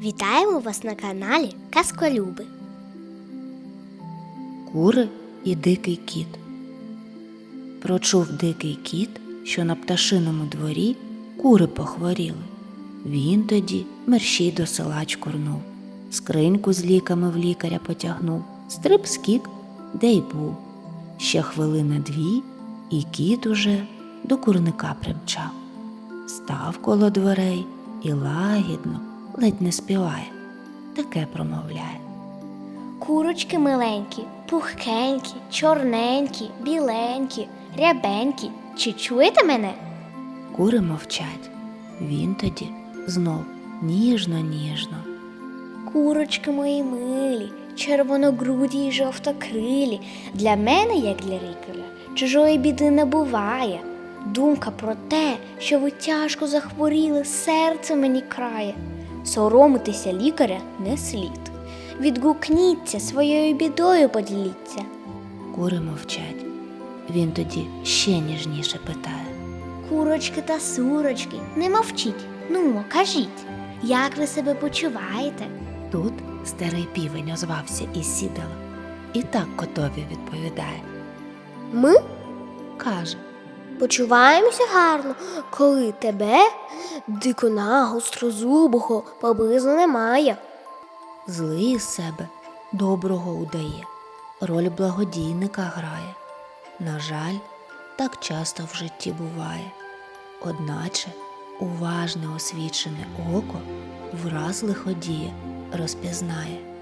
Вітаємо вас на каналі Казколюби. Кури і дикий кіт. Прочув дикий кіт, що на пташиному дворі кури похворіли. Він тоді мерщій до села чкурнув, скриньку з ліками в лікаря потягнув, стриб скік, де й був. Ще хвилина дві, і кіт уже до курника примчав. Став коло дверей і лагідно, ледь не співає, таке промовляє. Курочки миленькі, пухкенькі, чорненькі, біленькі, рябенькі. Чи чуєте мене? Кури мовчать. Він тоді знов ніжно-ніжно. Курочки мої милі, червоногруді й жовтокрилі. Для мене, як для лікаря, чужої біди не буває. Думка про те, що ви тяжко захворіли, серце мені крає. Соромитися лікаря не слід. Відгукніться своєю бідою поділіться. Кури мовчать. Він тоді ще ніжніше питає. Курочки та сурочки, не мовчіть. Ну, кажіть, як ви себе почуваєте? Тут старий півень озвався із сідала. І так котові відповідає. Ми Каже, почуваємося гарно, коли тебе, дикуна гострозубого, поблизу немає. злий із себе доброго удає, роль благодійника грає. На жаль, так часто в житті буває. Одначе уважне освічене око враз лиходіє, розпізнає.